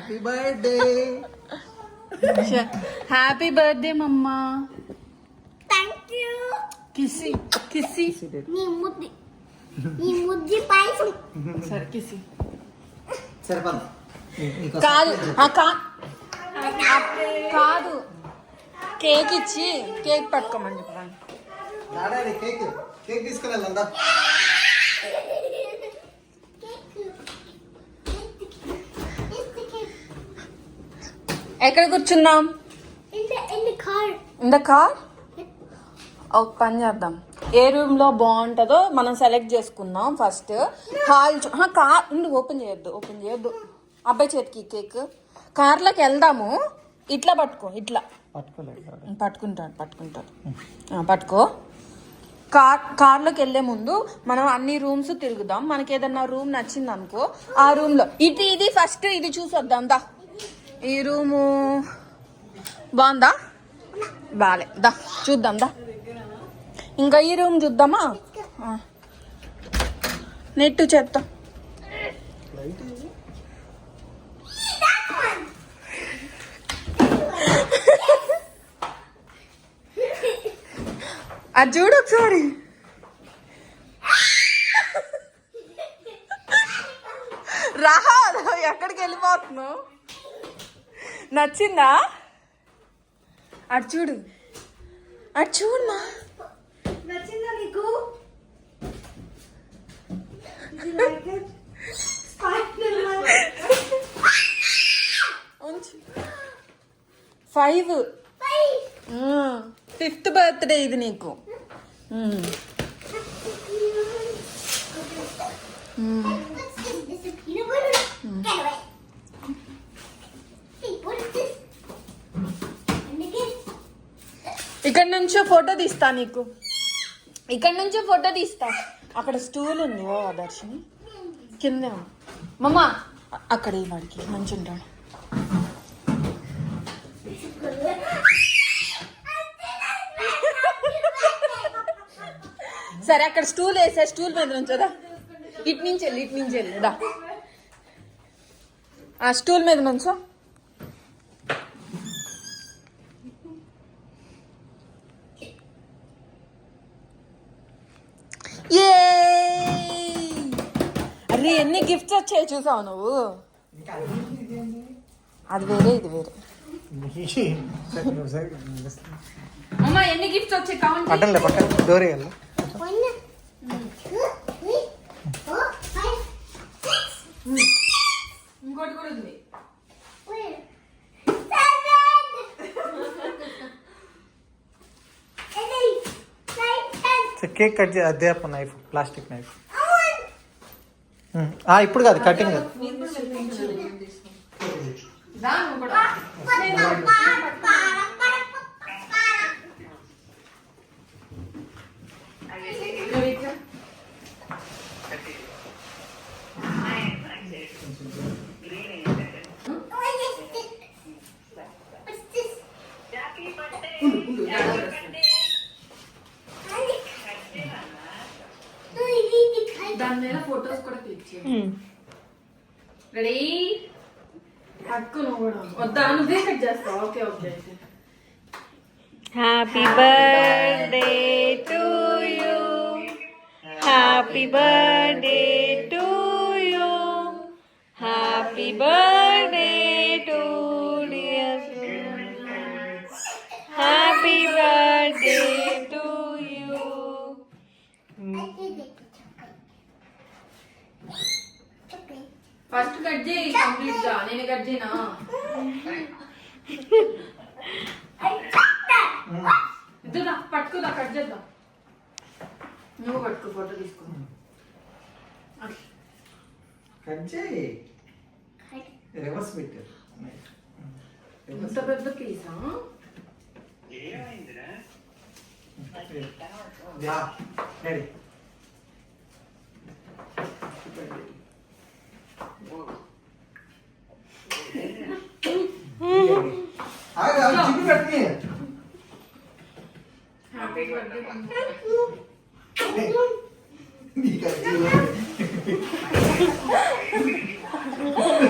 Happy birthday happy birthday mamma thank you కిసి కిసి నీ ముద్ది నీ ముద్ది పాయసం సరే కిసి సరిపదు కాదు ఆ, కా- ఆ, కాదు కేక్ ఇచ్చి కేక్ పట్టుకోమని చెప్పాను కేక్ కేక్ తీసుకుని ఎక్కడ కూర్చున్నాం. ఇంద కార్ ఒక పని చేద్దాం. ఏ రూమ్లో బాగుంటుందో మనం సెలెక్ట్ చేసుకుందాం ఫస్ట్ హాల్ కార్ ఉండి ఓపెన్ చేయొద్దు ఓపెన్ చేయొద్దు. అబ్బాయి చేతికి కేక్ కార్లోకి వెళ్దాము. ఇట్లా పట్టుకో ఇట్లా. పట్టుకోలేదు. పట్టుకుంటాడు పట్టుకుంటాడు. ఆ, పట్టుకో. కార్ కార్లోకి వెళ్ళే ముందు మనం అన్ని రూమ్స్ తిరుగుదాం. మనకి ఏదన్నా రూమ్ నచ్చింది అనుకో ఆ రూమ్లో ఇది ఇది ఫస్ట్ ఇది చూసొద్దాం. దా. ఈ రూము బాగుందా? బాలే. దా చూద్దాం దా. ఇంకా ఈ రూమ్ చూద్దామా? నెట్టు చెప్తా అది చూడు ఒకసారి. రాహా ఎక్కడికి వెళ్ళిపోతున్నావు? నచ్చిందా? అటు చూడు. అటు చూడమా నచ్చిందా నీకు? ఫైవ్ ఫిఫ్త్ బర్త్డే ఇది నీకు. This ఇక్కడ నుంచో ఫోటో తీస్తా నీకు. ఇక్కడ నుంచో ఫోటో తీస్తా. అక్కడ స్టూల్ ఉంది ఓ దర్శిని కింద మమ్మ అక్కడ ఈ వాడికి మంచి ఉంటాడు. సరే అక్కడ స్టూల్ వేసా స్టూల్ మీద నుంచోదా ఇటు నుంచి వెళ్ళి ఇటు నుంచి వెళ్ళి దా. ఆ స్టూల్ మీద నుంచో. గిఫ్ట్స్ వచ్చాయి చూసావు నువ్వు అది వేరే ఇది వేరే అమ్మ ఎన్ని గిఫ్ట్స్ వచ్చాయి కౌంట్ పట్టంలే పక్కన డోర్ వేయాలి. ఇంకోటి కూడా ఉంది. కేక్ కట్ చేయ అదే నైఫ్ ప్లాస్టిక్ నైఫ్. ఇప్పుడు కాదు cutting the birthday to you. Happy birthday to you. Happy birthday to dear Suman. Happy birthday to you. First cut చేయి కంప్లీట్ గా నేను కట్ చేయనా ఇద్దా పట్టుకుదా కట్ చేద్దాం. నువ్వు పట్టుకో ఫోటో తీసుకో. కట్ చేయి. రివర్స్ పెట్టారు ఇంత పెద్ద పీసా రెడీ చిప్పి పెట్టి హ్యాపీ బర్త్డే నీకు అది చేయాలి. రే చిన్న మేము పెట్టలేదు ఇట్రా మర్చిపోయింది ఇట్రా ఇట్రా ఇందా అమ్మ అదలే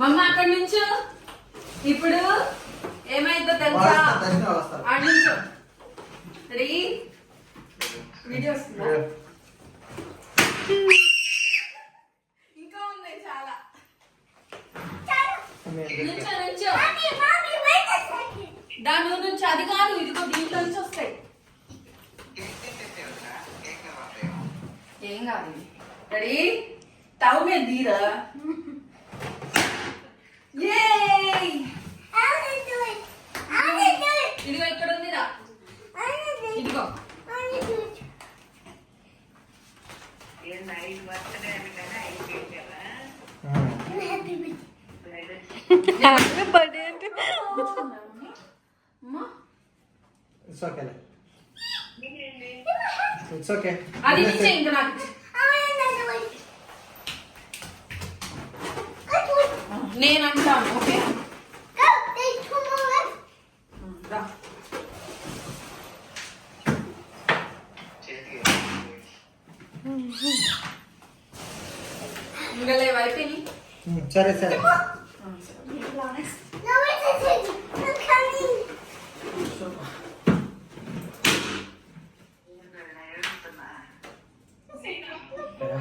మమ్మ అక్కడి నుంచు. ఇప్పుడు ఏమైందో తెలుసా? నుంచు. రెడీ వీడియో వస్తుందా ఇంకా ఉన్నాయి చాలా. నుంచో నుంచో. దాని నుంచి అది కాదు ఇదిగో దీంట్లో నుంచి వస్తాయి. ఏం కాదు రెడీ తవ మీద దీరా Yay! I హ్యాపీ బర్త్డే అంటే ఇట్స్ ఓకే ఇట్స్ ఓకే అది ఇచ్చే ఇంకా నాకు నేను అంటాను ఓకే ఇంకా లేవు? అయిపోయినాయి? సరే సరే.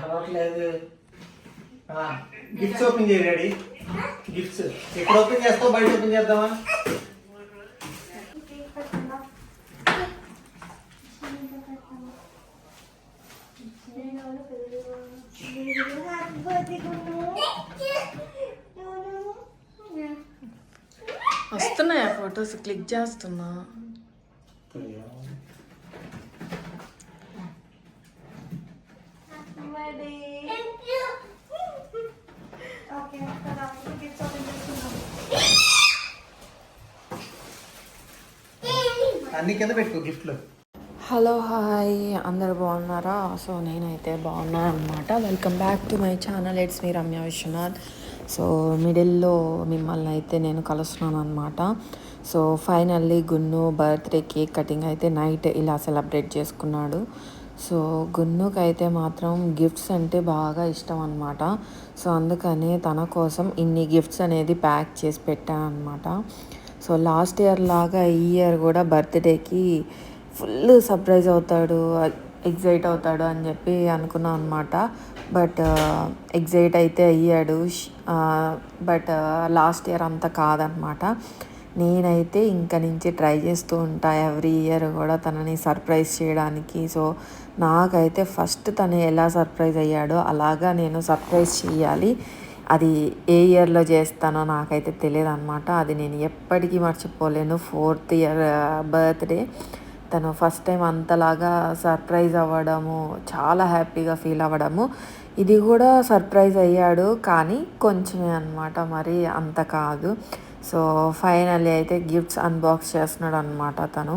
రావట్లేదు. గిఫ్ట్స్ ఓపెన్ చేయి రెడీ గిఫ్ట్స్ ఎక్కడ ఓపెన్ చేస్తావు? బయట ఓపెన్ చేద్దామా? ఫొటోస్ క్లిక్ చేస్తున్నా. అన్ని కింద పెట్టుకో గిఫ్ట్లు హలో హాయ్ అందరు బాగున్నారా? సో నేనైతే బాగున్నాను అనమాట welcome back to my channel it's me Ramya Vishwanath so మిడిల్లో మిమ్మల్ని అయితే నేను కలుస్తున్నాను అనమాట so finally Gunnu birthday cake cutting అయితే నైట్ ఇలా సెలబ్రేట్ చేసుకున్నాడు. సో గున్నుకు అయితే మాత్రం గిఫ్ట్స్ అంటే బాగా ఇష్టం అనమాట సో అందుకని తన కోసం ఇన్ని గిఫ్ట్స్ అనేది ప్యాక్ చేసి పెట్టాను అనమాట సో లాస్ట్ ఇయర్ లాగా ఈ ఇయర్ కూడా బర్త్డేకి ఫుల్ సర్ప్రైజ్ అవుతాడు ఎగ్జైట్ అవుతాడు అని చెప్పి అనుకున్నాం అనమాట బట్ ఎగ్జైట్ అయితే అయ్యాడు. బట్ లాస్ట్ ఇయర్ అంత కాదనమాట. నేనైతే ఇంక నుంచి ట్రై చేస్తూ ఉంటా ఎవ్రీ ఇయర్ కూడా తనని సర్ప్రైజ్ చేయడానికి. సో నాకైతే ఫస్ట్ తను ఎలా సర్ప్రైజ్ అయ్యాడో అలాగా నేను సర్ప్రైజ్ చేయాలి. అది ఏ ఇయర్లో చేస్తానో నాకైతే తెలియదు అనమాట అది నేను ఎప్పటికీ మర్చిపోలేను. Fourth year birthday. తను ఫస్ట్ టైం అంతలాగా సర్ప్రైజ్ అవ్వడము చాలా హ్యాపీగా ఫీల్ అవ్వడము. ఇది కూడా సర్ప్రైజ్ అయ్యాడు కానీ కొంచెమే అనమాట మరి అంత కాదు. సో ఫైనల్లీ అయితే గిఫ్ట్స్ అన్బాక్స్ చేస్తున్నాడు అనమాట తను.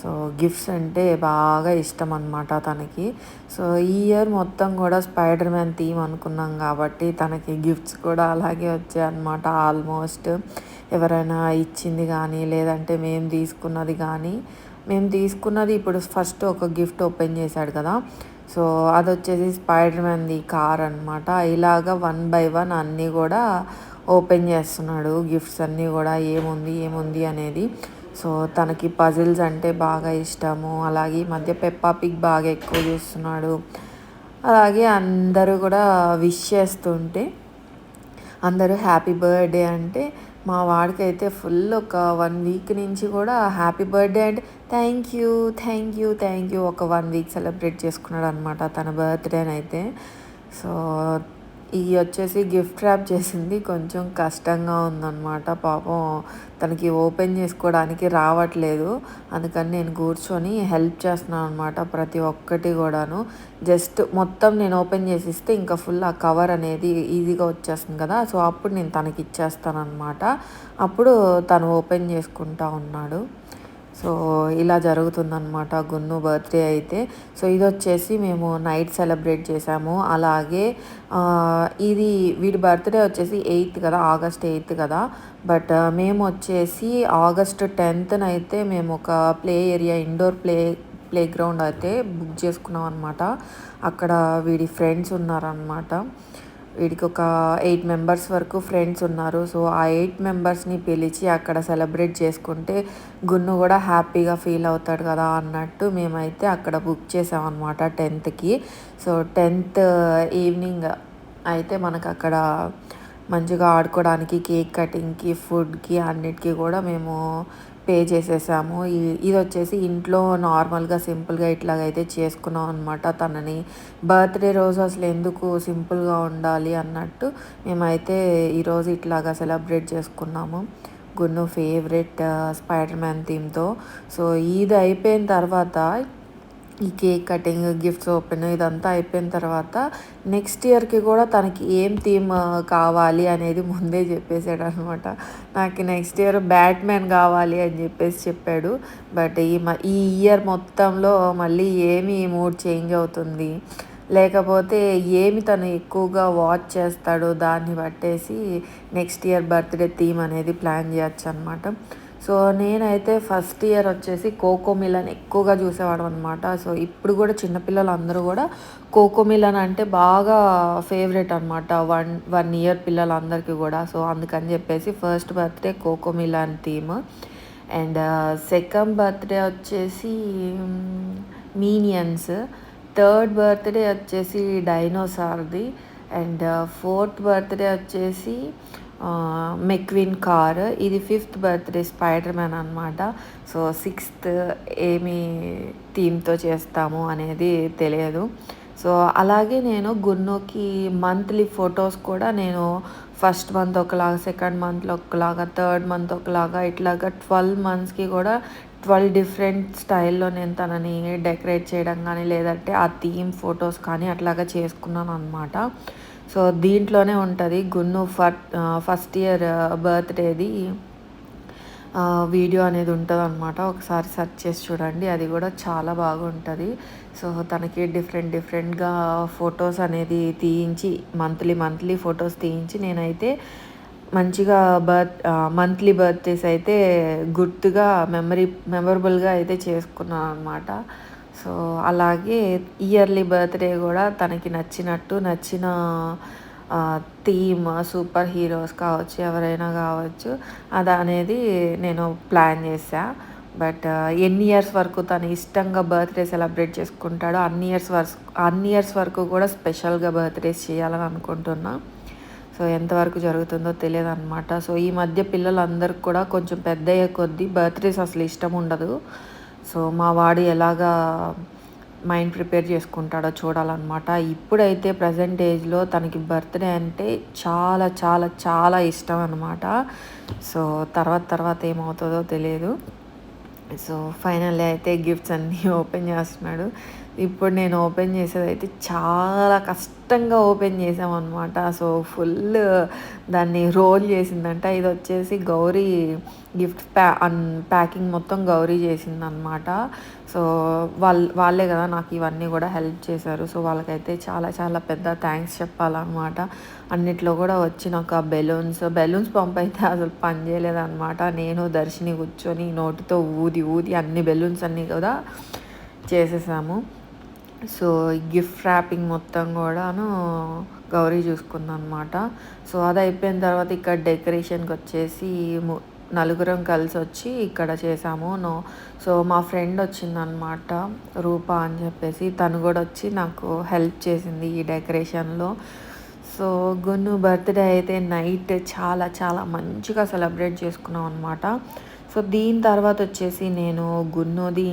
సో గిఫ్ట్స్ అంటే బాగా ఇష్టం అనమాట తనకి. సో ఈ ఇయర్ మొత్తం కూడా స్పైడర్ మ్యాన్ థీమ్ అనుకున్నాం కాబట్టి తనకి గిఫ్ట్స్ కూడా అలాగే వచ్చాయి అనమాట ఆల్మోస్ట్. ఎవరైనా ఇచ్చింది కానీ లేదంటే మేము తీసుకున్నది కానీ మేము తీసుకున్నది ఇప్పుడు ఫస్ట్ ఒక గిఫ్ట్ ఓపెన్ చేశాడు కదా. సో అది వచ్చేసి స్పైడర్ మ్యాన్ది కార్ అనమాట ఇలాగా వన్ బై వన్ అన్నీ కూడా ఓపెన్ చేస్తున్నాడు. గిఫ్ట్స్ అన్నీ కూడా ఏముంది ఏముంది అనేది. సో తనకి పజిల్స్ అంటే బాగా ఇష్టము. అలాగే ఈ మధ్య పెప్పా పిక్ బాగా ఎక్కువ చూస్తున్నాడు. అలాగే అందరూ కూడా విష్ చేస్తుంటే అందరూ హ్యాపీ బర్త్డే అంటే మా వాడికి అయితే ఫుల్ ఒక వన్ వీక్ నుంచి కూడా happy birthday and. Thank you thank you thank you ఒక వన్ వీక్ సెలబ్రేట్ చేసుకున్నాడు అనమాట తన బర్త్డేనైతే సో ఇది వచ్చేసి గిఫ్ట్ ర్యాప్ చేసింది. కొంచెం కష్టంగా ఉందన్నమాట. పాపం తనకి ఓపెన్ చేసుకోవడానికి రావట్లేదు. అందుకని నేను కూర్చొని హెల్ప్ చేస్తున్నాను అనమాట ప్రతి ఒక్కటి కూడాను. జస్ట్ మొత్తం నేను ఓపెన్ చేసి ఇస్తే ఇంకా ఫుల్ ఆ కవర్ అనేది ఈజీగా వచ్చేస్తుంది కదా. సో అప్పుడు నేను తనకి ఇచ్చేస్తాను అనమాట అప్పుడు తను ఓపెన్ చేసుకుంటా ఉన్నాడు. సో ఇలా జరుగుతుందన్నమాట గున్ను బర్త్డే అయితే. సో ఇది వచ్చేసి మేము నైట్ సెలబ్రేట్ చేసాము అలాగే ఇది వీడి బర్త్డే వచ్చేసి ఎయిత్ కదా ఆగస్ట్ ఎయిత్ కదా. బట్ మేము వచ్చేసి ఆగస్ట్ టెన్త్న అయితే మేము ఒక play area indoor play play ground అయితే బుక్ చేసుకున్నాం అనమాట అక్కడ వీడి ఫ్రెండ్స్ ఉన్నారనమాట వీడికి ఒక ఎయిట్ మెంబర్స్ వరకు ఫ్రెండ్స్ ఉన్నారు. సో ఆ ఎయిట్ మెంబర్స్ని పిలిచి అక్కడ సెలబ్రేట్ చేసుకుంటే గున్ను కూడా హ్యాపీగా ఫీల్ అవుతాడు కదా అన్నట్టు మేమైతే అక్కడ బుక్ చేసామన్నమాట టెన్త్కి. సో టెన్త్ ఈవినింగ్ అయితే మనకు అక్కడ మంచిగా ఆడుకోవడానికి కేక్ కటింగ్కి ఫుడ్కి అన్నిటికీ కూడా మేము పే చేసేసాము. ఇది వచ్చేసి ఇంట్లో నార్మల్గా సింపుల్గా ఇట్లాగైతే చేసుకున్నాం అనమాట తనని బర్త్డే రోజు అసలు ఎందుకు సింపుల్గా ఉండాలి అన్నట్టు మేమైతే ఈరోజు ఇట్లాగా సెలబ్రేట్ చేసుకున్నాము. గున్ను ఫేవరెట్ స్పైడర్ మ్యాన్ థీమ్తో. సో ఇది అయిపోయిన తర్వాత ఈ కేక్ కటింగ్ గిఫ్ట్స్ ఓపెన్ ఇదంతా అయిపోయిన తర్వాత నెక్స్ట్ ఇయర్కి కూడా తనకి ఏం థీమ్ కావాలి అనేది ముందే చెప్పేశాడు అనమాట నాకు నెక్స్ట్ ఇయర్ బ్యాట్మెన్ కావాలి అని చెప్పేసి చెప్పాడు. బట్ ఈ మ ఈ ఇయర్ మొత్తంలో మళ్ళీ ఏమి మూడ్ చేంజ్ అవుతుంది. లేకపోతే ఏమి తను ఎక్కువగా వాచ్ చేస్తాడో దాన్ని బట్టేసి నెక్స్ట్ ఇయర్ బర్త్డే థీమ్ అనేది ప్లాన్ చేయొచ్చు అనమాట సో నేనైతే ఫస్ట్ ఇయర్ వచ్చేసి కోకో మిలన్ ఎక్కువగా చూసేవాడు అనమాట సో ఇప్పుడు కూడా చిన్నపిల్లలు అందరూ కూడా కోకో మిలన్ అంటే బాగా ఫేవరెట్ అనమాట వన్ వన్ ఇయర్ పిల్లలందరికీ కూడా. సో అందుకని చెప్పేసి first birthday Cocomelon theme. And second birthday వచ్చేసి మీనియన్స్. థర్డ్ బర్త్డే వచ్చేసి డైనోసార్ది. అండ్ ఫోర్త్ బర్త్డే వచ్చేసి మెక్విన్ కార్. ఇది ఫిఫ్త్ బర్త్డే స్పైడర్ మ్యాన్ అనమాట సో సిక్స్త్ ఏమి థీమ్తో చేస్తాము అనేది తెలియదు. సో అలాగే నేను గున్నోకి మంత్లీ ఫొటోస్ కూడా నేను ఫస్ట్ మంత్ ఒకలాగా సెకండ్ మంత్లో ఒకలాగా థర్డ్ మంత్ ఒకలాగా ఇట్లాగా ట్వెల్వ్ మంత్స్కి కూడా ట్వెల్వ్ డిఫరెంట్ స్టైల్లో నేను తనని డెకరేట్ చేయడం కానీ లేదంటే ఆ థీమ్ ఫొటోస్ కానీ అట్లాగా చేసుకున్నాను అనమాట సో దీంట్లోనే ఉంటుంది గున్ను ఫస్ట్ ఇయర్ బర్త్డేది వీడియో అనేది ఉంటుంది అనమాట ఒకసారి సెర్చ్ చేసి చూడండి అది కూడా చాలా బాగుంటుంది. సో తనకి డిఫరెంట్ డిఫరెంట్గా ఫొటోస్ అనేది తీయించి మంత్లీ మంత్లీ ఫొటోస్ తీయించి నేనైతే మంచిగా బర్త్ మంత్లీ బర్త్డేస్ అయితే గుర్తుగా మెమరీ మెమరబుల్గా అయితే చేసుకున్నాను అనమాట సో అలాగే ఇయర్లీ బర్త్డే కూడా తనకి నచ్చినట్టు నచ్చిన థీమ్ సూపర్ హీరోస్ కావచ్చు ఎవరైనా కావచ్చు అది అనేది నేను ప్లాన్ చేశా. బట్ ఎన్ని ఇయర్స్ వరకు తను ఇష్టంగా బర్త్డే సెలబ్రేట్ చేసుకుంటాడో అన్ని ఇయర్స్ వరకు అన్ని ఇయర్స్ వరకు కూడా స్పెషల్గా బర్త్డేస్ చేయాలని అనుకుంటున్నా. సో ఎంతవరకు జరుగుతుందో తెలియదు అనమాట సో ఈ మధ్య పిల్లలందరికీ కూడా కొంచెం పెద్ద అయ్యే కొద్దీ బర్త్డేస్ అసలు ఇష్టం ఉండదు. సో మా వాడు ఎలాగా మైండ్ ప్రిపేర్ చేసుకుంటాడో చూడాలన్నమాట. ఇప్పుడైతే ప్రజెంట్ ఏజ్లో తనకి బర్త్డే అంటే చాలా చాలా చాలా ఇష్టం అనమాట సో తర్వాత తర్వాత ఏమవుతుందో తెలియదు సో ఫైనల్లీ అయితే గిఫ్ట్స్ అన్నీ ఓపెన్ చేస్తున్నాడు. ఇప్పుడు నేను ఓపెన్ చేసేది అయితే చాలా కష్టంగా ఓపెన్ చేసామన్నమాట. సో ఫుల్ దాన్ని రోల్ చేసిందంట. ఇది వచ్చేసి గౌరీ గిఫ్ట్ ప్యా అన్ ప్యాకింగ్ మొత్తం గౌరీ చేసిందనమాట సో వాళ్ళ వాళ్ళే కదా నాకు ఇవన్నీ కూడా హెల్ప్ చేశారు. సో వాళ్ళకైతే చాలా చాలా పెద్ద థ్యాంక్స్ చెప్పాలన్నమాట. అన్నిట్లో కూడా వచ్చిన ఒక బెలూన్స్ బెలూన్స్ పంప్ అయితే అసలు పని చేయలేదన్నమాట. నేను దర్శిని కూర్చొని నోటితో ఊది ఊది అన్ని బెలూన్స్ అన్నీ కూడా చేసేసాము. సో గిఫ్ట్ ర్యాపింగ్ మొత్తం కూడాను గౌరీ చూసుకుందనమాట సో అది అయిపోయిన తర్వాత ఇక్కడ డెకరేషన్కి వచ్చేసి నలుగురం కలిసి వచ్చి ఇక్కడ చేసాము. నో సో మా ఫ్రెండ్ వచ్చిందనమాట రూప అని చెప్పేసి. తను కూడా వచ్చి నాకు హెల్ప్ చేసింది ఈ డెకరేషన్లో. సో గున్ను బర్త్డే అయితే నైట్ చాలా చాలా మంచిగా సెలబ్రేట్ చేసుకున్నాం అనమాట సో దీని తర్వాత వచ్చేసి నేను గున్నుది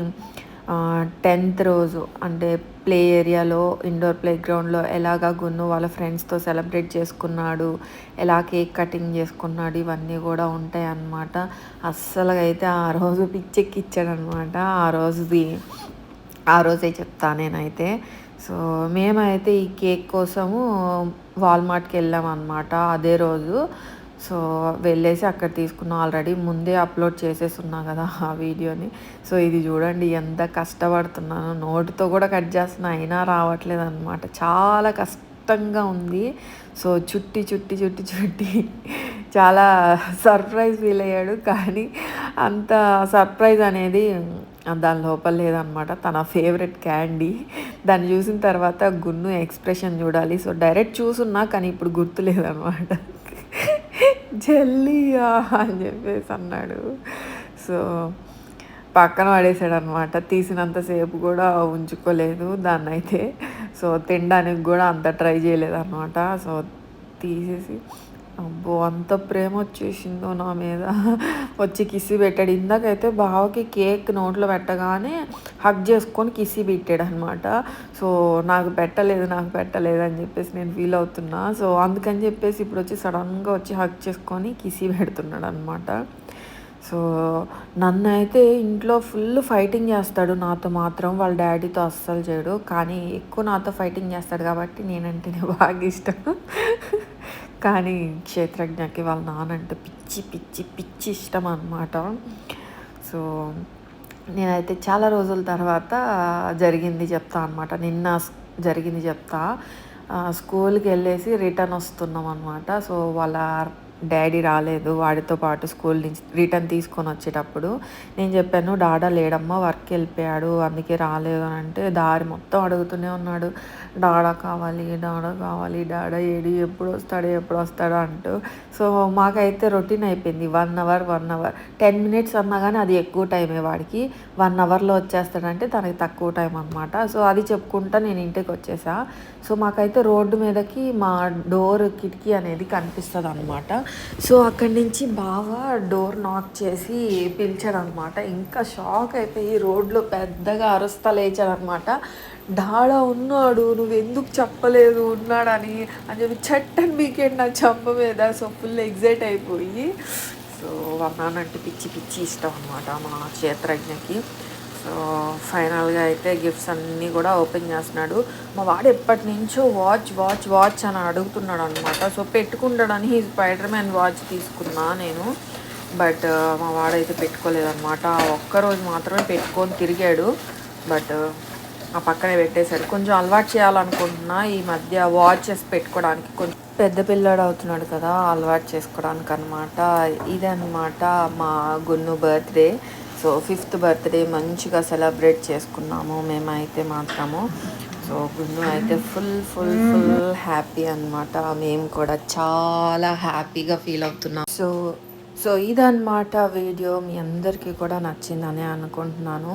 టెన్త్ రోజు అంటే ప్లే ఏరియాలో ఇండోర్ ప్లే గ్రౌండ్లో ఎలాగా గున్ను వాళ్ళ ఫ్రెండ్స్తో సెలబ్రేట్ చేసుకున్నాడు ఎలా కేక్ కటింగ్ చేసుకున్నాడు ఇవన్నీ కూడా ఉంటాయి అన్నమాట. అస్సలు అయితే ఆ రోజు పిచ్చెక్కిచ్చాడనమాట ఆ రోజుది. ఆ రోజే చెప్తా నేనైతే. సో మేమైతే ఈ కేక్ కోసము వాల్మార్ట్కి వెళ్ళాం అనమాట అదే రోజు. సో వెళ్ళేసి అక్కడ తీసుకున్నాం. ఆల్రెడీ ముందే అప్లోడ్ చేసేసి ఉన్నా కదా ఆ వీడియోని. సో ఇది చూడండి ఎంత కష్టపడుతున్నాను. నోటితో కూడా కట్ చేస్తున్నా అయినా రావట్లేదు అనమాట చాలా కష్టంగా ఉంది. సో చుట్టి చుట్టి చుట్టి చుట్టి చాలా సర్ప్రైజ్ ఫీల్ అయ్యాడు. కానీ అంత సర్ప్రైజ్ అనేది దాని లోపల లేదనమాట తన ఫేవరెట్ క్యాండీ. దాన్ని చూసిన తర్వాత గున్ను ఎక్స్ప్రెషన్ చూడాలి. సో డైరెక్ట్ చూసున్నా కానీ ఇప్పుడు గుర్తులేదనమాట జల్లియా అని చెప్పేసి అన్నాడు. సో పక్కన పడేసాడు అనమాట తీసినంతసేపు కూడా ఉంచుకోలేదు దాన్ని అయితే సో తినడానికి కూడా అంత ట్రై చేయలేదు అనమాట సో తీసేసి అబ్బో అంత ప్రేమ వచ్చేసిందో నా మీద. వచ్చి కిసి పెట్టాడు. ఇందాకైతే బావకి కేక్ నోట్లో పెట్టగానే హగ్ చేసుకొని కిసి పెట్టాడు అనమాట సో నాకు పెట్టలేదు నాకు పెట్టలేదు అని చెప్పేసి నేను ఫీల్ అవుతున్నా. సో అందుకని చెప్పేసి ఇప్పుడు వచ్చి సడన్గా వచ్చి హగ్ చేసుకొని కిసి పెడుతున్నాడు అనమాట సో నన్ను అయితే ఇంట్లో ఫుల్ ఫైటింగ్ చేస్తాడు నాతో మాత్రం. వాళ్ళ డాడీతో అస్సలు చేయడు. కానీ ఎక్కువ నాతో ఫైటింగ్ చేస్తాడు కాబట్టి నేనంటేనే బాగా ఇష్టం. కానీ క్షేత్రజ్ఞకి వాళ్ళ నానంటే పిచ్చి పిచ్చి పిచ్చి ఇష్టం అనమాట సో నేనైతే చాలా రోజుల తర్వాత జరిగింది చెప్తా అనమాట నిన్న జరిగింది చెప్తా. స్కూల్కి వెళ్ళేసి రిటర్న్ వస్తున్నాం అనమాట సో వాళ్ళ డాడీ రాలేదు వాడితో పాటు స్కూల్ నుంచి రిటర్న్ తీసుకొని వచ్చేటప్పుడు నేను చెప్పాను డాడా లేడమ్మా వర్క్ వెళ్ళిపోయాడు అందుకే రాలేదు అని అంటే దారి మొత్తం అడుగుతూనే ఉన్నాడు. డాడా కావాలి డాడా కావాలి డాడా ఏడి ఎప్పుడు వస్తాడు ఎప్పుడు వస్తాడు అంటూ. సో మాకైతే రొటీన్ అయిపోయింది. One hour one hour. Ten minutes అన్నా కానీ అది ఎక్కువ టైమే వాడికి. వన్ అవర్లో వచ్చేస్తాడంటే తనకి తక్కువ టైం అనమాట సో అది చెప్పుకుంటా నేను ఇంటికి వచ్చేసా. సో మాకైతే రోడ్డు మీదకి మా డోర్ కిటికీ అనేది కనిపిస్తుంది అనమాట సో అక్కడి నుంచి బాగా డోర్ నాక్ చేసి పిలిచాడనమాట. ఇంకా షాక్ అయిపోయి రోడ్లో పెద్దగా అరుస్తా లేచాడనమాట. డాడా ఉన్నాడు నువ్వు ఎందుకు చెప్పలేదు ఉన్నాడని? అని చెప్పి చట్టని వీకెండ్ నా చంప మీద? సో ఫుల్ ఎగ్జైట్ అయిపోయి. సో వాళ్ళ నాన్నంటే పిచ్చి పిచ్చి ఇష్టం అనమాట మా క్షేత్రజ్ఞకి. సో ఫైనల్గా అయితే గిఫ్ట్స్ అన్నీ కూడా ఓపెన్ చేస్తున్నాడు. మా వాడు ఎప్పటి నుంచో వాచ్ వాచ్ వాచ్ అని అడుగుతున్నాడు అనమాట సో పెట్టుకుంటాడని ఈ స్పైడర్ మ్యాన్ వాచ్ తీసుకున్నా నేను. బట్ మా వాడైతే పెట్టుకోలేదన్నమాట. ఒక్కరోజు మాత్రమే పెట్టుకొని తిరిగాడు. బట్ ఆ పక్కనే పెట్టేశాడు. కొంచెం అలవాటు చేయాలనుకుంటున్నా ఈ మధ్య వాచెస్ పెట్టుకోవడానికి. కొంచెం పెద్ద పిల్లాడు అవుతున్నాడు కదా అలవాటు చేసుకోవడానికి అనమాట ఇదన్నమాట మా Gunnu birthday. So fifth birthday మంచిగా సెలబ్రేట్ చేసుకున్నాము మేమైతే మాత్రము. సో గున్ను అయితే ఫుల్ ఫుల్ ఫుల్ హ్యాపీ అన్నమాట. మేము కూడా చాలా హ్యాపీగా ఫీల్ అవుతున్నాం. సో సో ఇదన్నమాట వీడియో. మీ అందరికీ కూడా నచ్చిందని అనుకుంటున్నాను.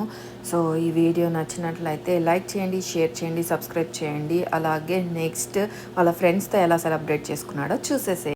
సో ఈ వీడియో నచ్చినట్లయితే లైక్ చేయండి షేర్ చేయండి సబ్స్క్రైబ్ చేయండి. అలాగే నెక్స్ట్ వాళ్ళ ఫ్రెండ్స్తో ఎలా సెలబ్రేట్ చేసుకున్నాడో చూసేసే